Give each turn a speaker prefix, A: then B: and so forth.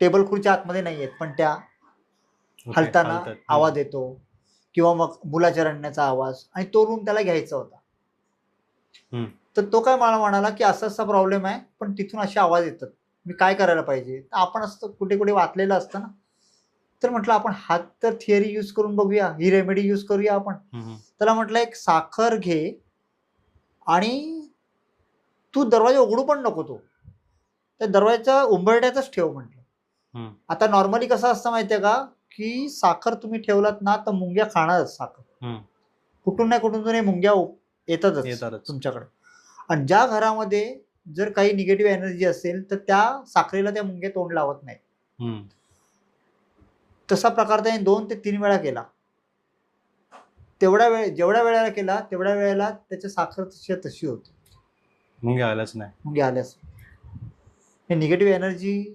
A: Table खुर्च्या आतमध्ये नाही आहेत पण त्या हलताना
B: हलतात. हम्म.
A: आवाज येतो किंवा मग मुलाच्या रडण्याचा आवाज आणि तो रूम त्याला घ्यायचा होता
B: हम्म.
A: तर तो काय मला म्हणाला की असा असा प्रॉब्लेम आहे पण तिथून असे आवाज येतात मी काय करायला पाहिजे तर आपण असं कुठे कुठे वाचलेलं असतं ना तर म्हटलं आपण हात तर थिअरी यूज करून बघूया ही रेमेडी यूज करूया आपण
B: हम्म.
A: त्याला म्हटलं एक साखर घे आणि तू दरवाजा उघडू पण नको तो त्या दरवाजा उंबरट्यातच ठेव म्हटलं. आता नॉर्मली कसं असतं माहितीये का? की साखर तुम्ही ठेवलात ना तर मुंग्या खाणारच साखर.
B: हम्म.
A: कुठून नाही कुठून तरी मुंग्या येतातच
B: येतातच.
A: तुमच्याकडे. आणि ज्या घरामध्ये जर काही निगेटिव्ह एनर्जी असेल तर त्या साखरेला त्या मुंग्या तोंड लावत नाही
B: हम्म.
A: तसा प्रकार त्याने दोन ते तीन वेळा केला. तेवढ्या वेळ जेवढ्या वेळेला केला तेवढ्या वेळेला त्याच्या साखर तशी तशी होती.
B: मुंग्या आल्याच नाही.
A: मुंग्या आल्यास हे निगेटिव्ह एनर्जी